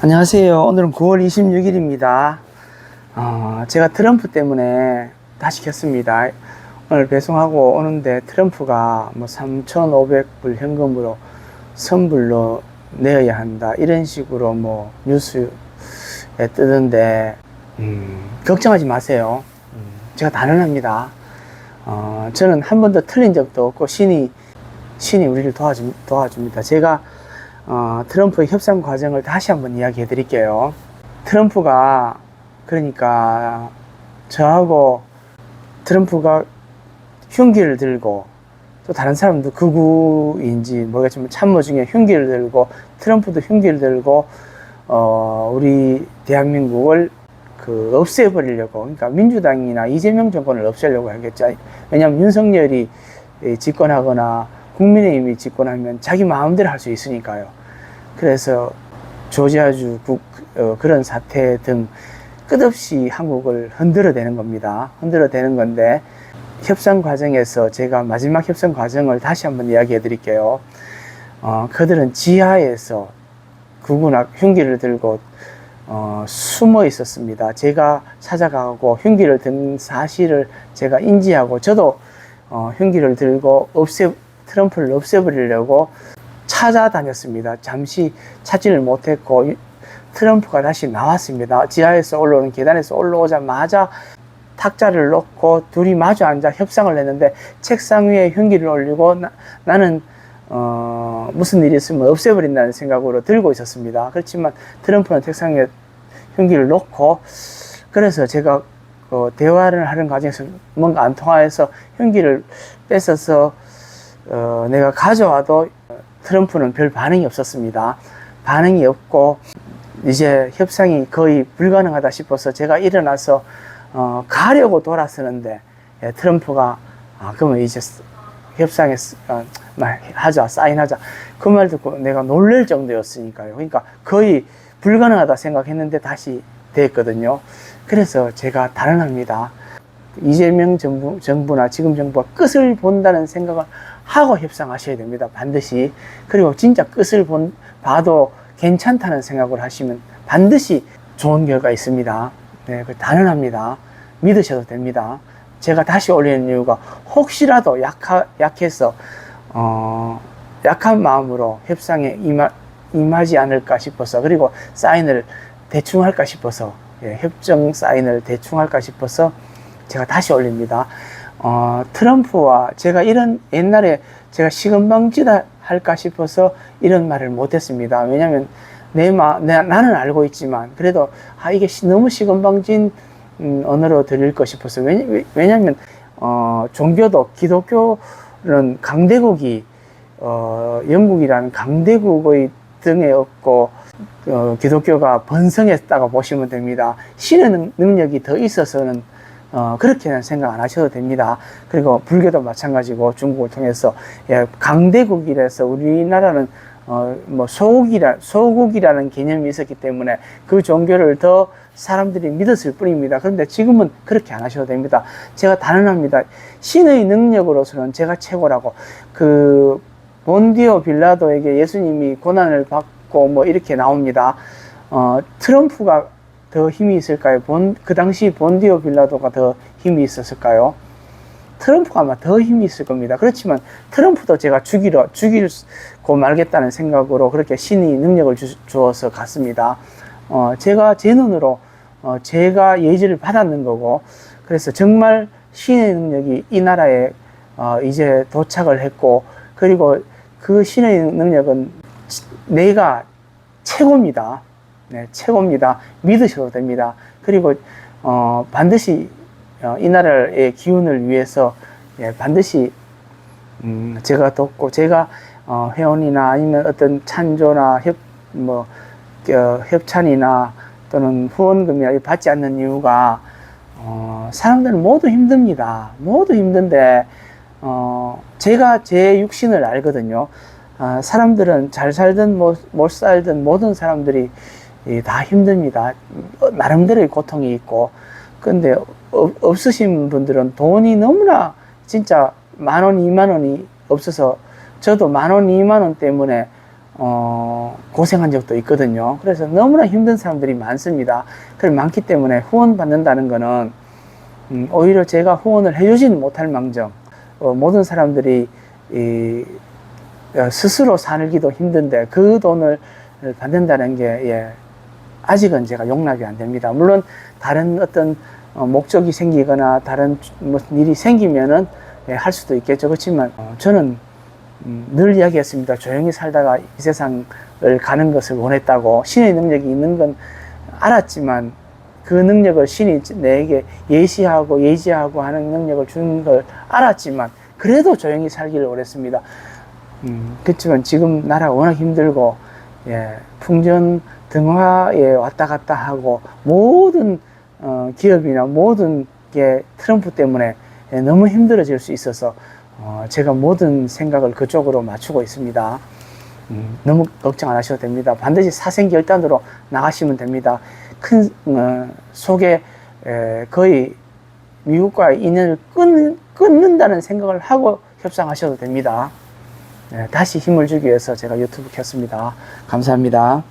안녕하세요. 오늘은 9월 26일입니다. 어, 제가 트럼프 때문에 다시 켰습니다. 오늘 배송하고 오는데 트럼프가 뭐 3,500불 현금으로 선불로 내어야 한다. 이런 식으로 뭐 뉴스에 뜨던데, 음, 걱정하지 마세요. 음, 제가 단언합니다. 어, 저는 한 번도 틀린 적도 없고 신이, 신이 우리를 도와주, 도와줍니다. 제가 어, 트럼프의 협상 과정을 다시 한번 이야기해 드릴게요. 트럼프가 그러니까 저하고 트럼프가 흉기를 들고 또 다른 사람도 극우인지 모르겠지만 참모 중에 흉기를 들고 트럼프도 흉기를 들고 어, 우리 대한민국을 그 없애버리려고 그러니까 민주당이나 이재명 정권을 없애려고 하겠죠. 왜냐하면 윤석열이 예, 집권하거나 국민의힘이 집권하면 자기 마음대로 할 수 있으니까요. 그래서 조지아주 국 어, 그런 사태 등 끝없이 한국을 흔들어대는 겁니다. 흔들어대는 건데 협상 과정에서 제가 마지막 협상 과정을 다시 한번 이야기해 드릴게요. 어, 그들은 지하에서 구구나 흉기를 들고 어, 숨어 있었습니다. 제가 찾아가고 흉기를 든 사실을 제가 인지하고 저도 어, 흉기를 들고 없애 트럼프를 없애버리려고 찾아다녔습니다. 잠시 찾지를 못했고 유- 트럼프가 다시 나왔습니다. 지하에서 올라오는 계단에서 올라오자마자 탁자를 놓고 둘이 마주 앉아 협상을 했는데 책상 위에 흉기를 올리고 나, 는 어, 무슨 일이 있으면 없애버린다는 생각으로 들고 있었습니다. 그렇지만 트럼프는 책상 위에 흉기를 놓고 그래서 제가 그 대화를 하는 과정에서 뭔가 안 통화해서 흉기를 뺏어서 어, 내가 가져와도 트럼프는 별 반응이 없었습니다. 반응이 없고 이제 협상이 거의 불가능하다 싶어서 제가 일어나서 어, 가려고 돌아서는데 예, 트럼프가 아 그러면 이제 스- 협상에 스- 어, 말 하자 사인하자 그 말 듣고 내가 놀랄 정도였으니까요. 그러니까 거의 불가능하다 생각했는데 다시 됐거든요. 그래서 제가 단언합니다. 이재명 정부, 정부나 지금 정부가 끝을 본다는 생각을 하고 협상하셔야 됩니다. 반드시. 그리고 진짜 끝을 본, 봐도 괜찮다는 생각을 하시면 반드시 좋은 결과 있습니다. 네, 그 단언합니다. 믿으셔도 됩니다. 제가 다시 올리는 이유가 혹시라도 약하, 약해서, 어, 약한 마음으로 협상에 임하, 임하지 않을까 싶어서, 그리고 사인을 대충 할까 싶어서, 예, 협정 사인을 대충 할까 싶어서 제가 다시 올립니다. 어, 트럼프와 제가 이런 옛날에 제가 시건방지다 할까 싶어서 이런 말을 못했습니다. 왜냐하면 내 마, 내, 나는 알고 있지만 그래도 아 이게 시- 너무 시건방진 음, 언어로 들릴 것 싶어서 왜냐, 왜- 왜냐하면 어, 종교도 기독교는 강대국이 어, 영국이라는 강대국의 등에 업고 어, 기독교가 번성했다고 보시면 됩니다. 신의 능- 능력이 더 있어서는 어, 그렇게는 생각 안 하셔도 됩니다. 그리고 불교도 마찬가지고 중국을 통해서 예, 강대국이라서 우리나라는 어, 뭐 소국이라 소국이라는 개념이 있었기 때문에 그 종교를 더 사람들이 믿었을 뿐입니다. 그런데 지금은 그렇게 안 하셔도 됩니다. 제가 단언합니다. 신의 능력으로서는 제가 최고라고 그 본디오 빌라도에게 예수님이 고난을 받고 뭐 이렇게 나옵니다. 어, 트럼프가 더 힘이 있을까요? 본, 그 당시 본디오 빌라도가 더 힘이 있었을까요? 트럼프가 아마 더 힘이 있을 겁니다. 그렇지만 트럼프도 제가 죽이려, 죽이고 말겠다는 생각으로 그렇게 신이 능력을 주, 주어서 갔습니다. 어, 제가 제 눈으로 어, 제가 예지를 받았는 거고 그래서 정말 신의 능력이 이 나라에 어, 이제 도착을 했고 그리고 그 신의 능력은 내가 최고입니다. 네, 최고입니다. 믿으셔도 됩니다. 그리고 어, 반드시 어, 이 나라의 기운을 위해서 예, 반드시 음, 제가 돕고 제가 어, 회원이나 아니면 어떤 찬조나 협, 뭐, 어, 협찬이나 또는 후원금이나 받지 않는 이유가 어, 사람들은 모두 힘듭니다. 모두 힘든데 어, 제가 제 육신을 알거든요. 아, 사람들은 잘 살든 못, 못 살든 모든 사람들이 이, 다 힘듭니다. 어, 나름대로의 고통이 있고. 근데 없, 없으신 분들은 돈이 너무나 진짜 만 원, 이만 원이 없어서 저도 만 원, 이만 원 때문에 어, 고생한 적도 있거든요. 그래서 너무나 힘든 사람들이 많습니다. 그래 많기 때문에 후원 받는다는 거는 음, 오히려 제가 후원을 해주지는 못할 망정 어, 모든 사람들이 이, 어, 스스로 살기도 힘든데 그 돈을 받는다는 게 예, 아직은 제가 용납이 안 됩니다. 물론 다른 어떤 어, 목적이 생기거나 다른 무슨 일이 생기면은 예, 할 수도 있겠죠. 그렇지만 어, 저는 음, 늘 이야기했습니다. 조용히 살다가 이 세상을 가는 것을 원했다고 신의 능력이 있는 건 알았지만 그 능력을 신이 내게 예시하고 예지하고 하는 능력을 주는 걸 알았지만 그래도 조용히 살기를 원했습니다. 음, 그렇지만 지금 나라가 워낙 힘들고 예, 풍전 등화에 왔다 갔다 하고 모든 어, 기업이나 모든 게 트럼프 때문에 예, 너무 힘들어질 수 있어서 어, 제가 모든 생각을 그쪽으로 맞추고 있습니다. 음, 너무 걱정 안 하셔도 됩니다. 반드시 사생결단으로 나가시면 됩니다. 큰 어, 속에 에, 거의 미국과의 인연을 끊, 끊는다는 생각을 하고 협상하셔도 됩니다. 네, 다시 힘을 주기 위해서 제가 유튜브 켰습니다. 감사합니다.